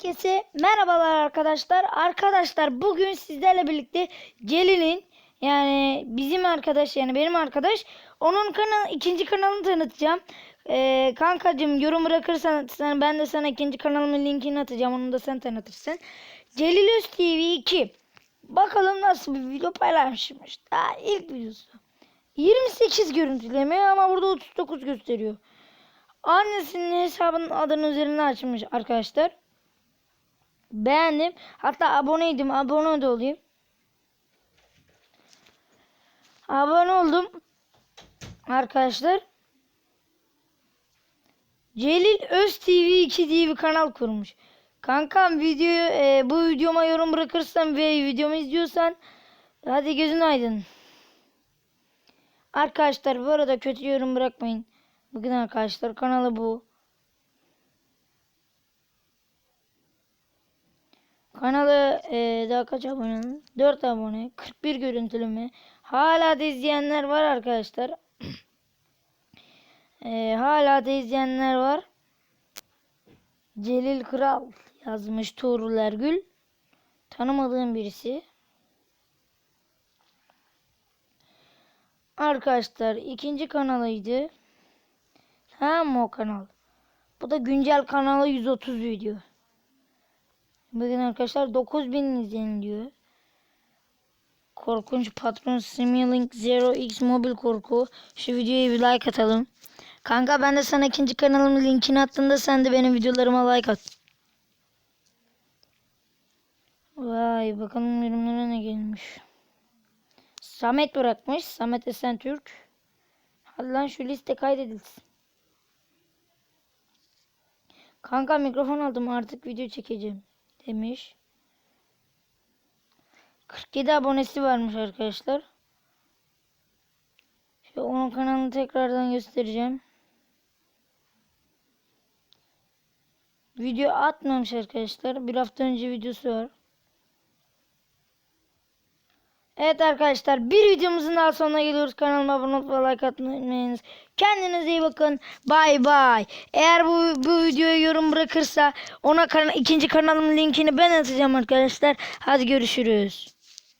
Herkese merhabalar arkadaşlar. Arkadaşlar bugün sizlerle birlikte Celil'in yani bizim arkadaş yani benim arkadaş onun kanal ikinci kanalını tanıtacağım. Ee, kankacığım yorum bırakırsan sen, ben de sana ikinci kanalımın linkini atacağım. Onu da sen tanıtırsın. Celil Öz TV 2. Bakalım nasıl bir video paylaşmış. Daha ilk videosu. 28 görüntüleme ama burada 39 gösteriyor. Annesinin hesabının adını üzerine açmış arkadaşlar. Beğendim. Hatta aboneydim. Abone de olayım. Abone oldum. Arkadaşlar. Celil Öz TV 2 diye bir kanal kurmuş. Kankam videoyu e, bu videoma yorum bırakırsan ve videomu izliyorsan hadi gözün aydın. Arkadaşlar bu arada kötü yorum bırakmayın. Bugün arkadaşlar kanalı bu. Kanalı e, daha kaç abone? 4 abone. 41 görüntüleme. Hala da izleyenler var arkadaşlar. e, hala da izleyenler var. Celil Kral yazmış Tuğrul Ergül. Tanımadığım birisi. Arkadaşlar ikinci kanalıydı. Tamam o kanal? Bu da güncel kanalı 130 video. Bugün arkadaşlar 9000 izleniliyor. Korkunç patron Simulink Zero X mobil korku. Şu videoya bir like atalım. Kanka ben de sana ikinci kanalımın linkini attığımda sen de benim videolarıma like at. Vay bakalım yorumlara ne gelmiş. Samet bırakmış. Samet Esen Türk. Hadi lan şu liste kaydedilsin. Kanka mikrofon aldım artık video çekeceğim demiş. 47 abonesi varmış arkadaşlar. Şu onun kanalını tekrardan göstereceğim. Video atmamış arkadaşlar. Bir hafta önce videosu var. Evet arkadaşlar bir videomuzun daha sonuna geliyoruz. Kanalıma abone olup like atmayı unutmayınız. Kendinize iyi bakın. Bay bay. Eğer bu, bu videoya yorum bırakırsa ona kana, ikinci kanalımın linkini ben atacağım arkadaşlar. Hadi görüşürüz.